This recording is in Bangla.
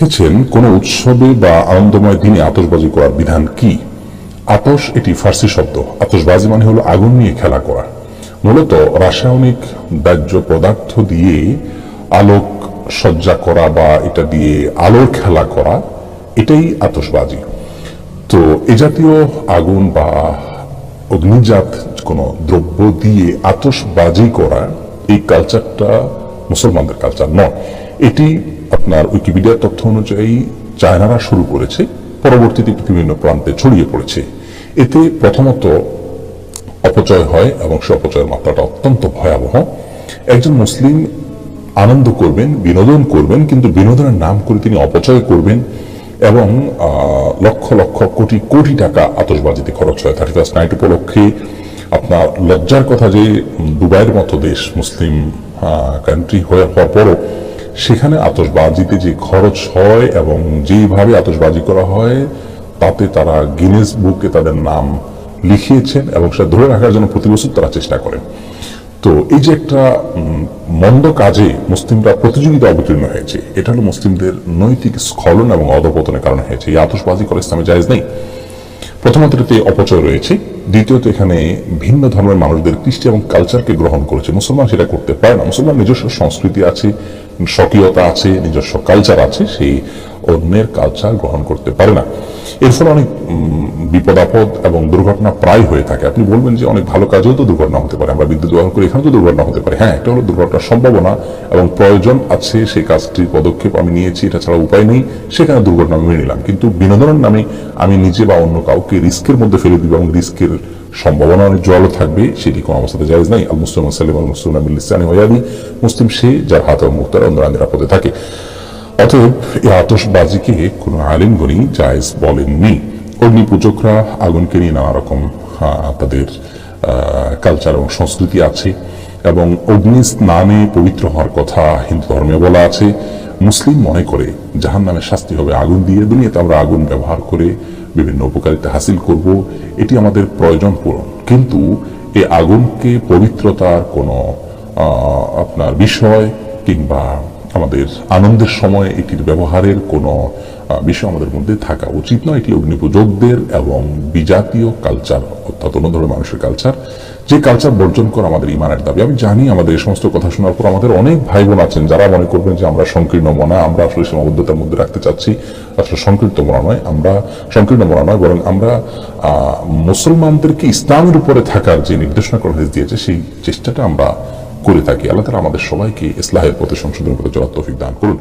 লিখেছেন, কোন উৎসবে বা আনন্দময় দিনে আতশবাজি করার বিধান কি? আতশ এটি ফার্সি শব্দ। আতশবাজি মানে হলো আগুন নিয়ে খেলা করা। মূলত রাসায়নিক দাহ্য পদার্থ দিয়ে আলোক সজ্জা করা বা এটা দিয়ে আলোর খেলা করা, এটাই আতশবাজি। তো এ জাতীয় আগুন বা অগ্নিজাত কোনো দ্রব্য দিয়ে আতশবাজি করা, এই কালচারটা মুসলমানদের কালচার নয়। এটি আপনার উইকিপিডিয়ার তথ্য অনুযায়ী চায়নারা শুরু করেছে, পরবর্তীতে বিভিন্ন প্রান্তে ছড়িয়ে পড়েছে। এতে প্রথমত অপচয় হয় এবং সে অপচয়ের মাত্রাটা অত্যন্ত ভয়াবহ। একজন মুসলিম আনন্দ করবেন, বিনোদন করবেন, কিন্তু বিনোদনের নাম করে তিনি অপচয় করবেন এবং লক্ষ লক্ষ কোটি কোটি টাকা আতশবাজিতে খরচ হয়। থার্টি ফার্স্ট নাইট উপলক্ষে আপনার লজ্জার কথা যে দুবাইয়ের মতো দেশ মুসলিম কান্ট্রি হয়ে হওয়ার পরও সেখানে আতশবাজিতে যে খরচ হয় এবং যেইভাবে আতশবাজি করা হয়, তাতে তারা গিনেস বুকে তাদের নাম লিখিয়েছেন এবং সেটা ধরে রাখার জন্য প্রতি বছর তারা চেষ্টা করেন। তো এই যে একটা মন্দ কাজে মুসলিমরা প্রতিযোগিতা অবতীর্ণ হয়েছে, এটা হলো মুসলিমদের নৈতিক স্খলন এবং অধপতনের কারণ হয়েছে। এই আতসবাজি করা ইসলামে জায়েজ নেই। প্রথমত এতে অপচয় রয়েছে, দ্বিতীয়ত এখানে ভিন্ন ধর্মের মানুষদের কৃষ্টি এবং কালচারকে গ্রহণ করেছে। মুসলমান সেটা করতে পারে না। মুসলমান নিজস্ব সংস্কৃতি আছে স্বকীয়তা আছে, নিজস্ব কালচার আছে, সেই অন্যের কালচার গ্রহণ করতে পারে না। এর ফলে অনেক বিপদ আপদ এবং দুর্ঘটনা প্রায় হয়ে থাকে। আপনি বলবেন যে অনেক ভালো কাজেও তো দুর্ঘটনা হতে পারে, আমরা বিদ্যুৎ ব্যবহার করি এখানে তো দুর্ঘটনা হতে পারে। হ্যাঁ একটা হলো দুর্ঘটনার সম্ভাবনা এবং প্রয়োজন আছে, সেই কাজটির পদক্ষেপ আমি নিয়েছি, এটা ছাড়া উপায় নেই, সেখানে দুর্ঘটনা মেনে নিলাম। কিন্তু বিনোদনের নামে আমি নিজে বা অন্য কাউকে রিস্কের মধ্যে ফেলে দিব এবং রিস্কের সম্ভাবনা অনেক জলও থাকবে, সেটি কোনো অবস্থাতে জায়েজ নাই। আল মুসলিম সালিম আল মুসলিম আমিলিসানি হয়াদি মুসলিম সে যার হাত এবং মুক্তার অন্যরা নিরাপদে থাকে। অতএব এই আতশবাজিকে কোনো আলিম গণি জায়েজ বলেননি। অগ্নি পূজকরা আগুনকে নিয়ে নানা রকম তাদের কালচার এবং সংস্কৃতি আছে এবং অগ্নি স্নানে পবিত্র হওয়ার কথা হিন্দু ধর্মে বলা আছে। মুসলিম মনে করে জাহান নামে শাস্তি হবে আগুন দিয়ে দুনিয়াতে আমরা আগুন ব্যবহার করে বিভিন্ন উপকারিতা হাসিল করব, এটি আমাদের প্রয়োজন পূরণ। কিন্তু এই আগুনকে পবিত্রতার কোনো আপনার বিষয় কিংবা আমাদের আনন্দের সময় এটির ব্যবহারের কোনো বিষয় আমাদের মধ্যে থাকা উচিত নয়। এটি অগ্নিপূজকদের এবং বিজাতীয় কালচার অর্থাৎ অন্য ধরনের মানুষের কালচার যে কালচার বর্জন করা আমাদের ইমানের দাবি। আমি জানি আমাদের এই সমস্ত কথা শোনার পর আমাদের অনেক ভাই বোন আছেন যারা মনে করবেন যে আমরা সংকীর্ণ মনা, আমরা আসলে সীমাবদ্ধতার মধ্যে রাখতে চাচ্ছি। আসলে সংকীর্ণ মনা নয়, আমরা সংকীর্ণ মনা নয়, বরং আমরা মুসলমানদেরকে ইসলামের উপরে থাকার যে নির্দেশনা করা দিয়েছে, সেই চেষ্টাটা আমরা করে থাকি। আল্লাহ তালা আমাদের সবাইকে ইসলাহের পথে সংশোধন করে চলার তৌফিক দান করুন।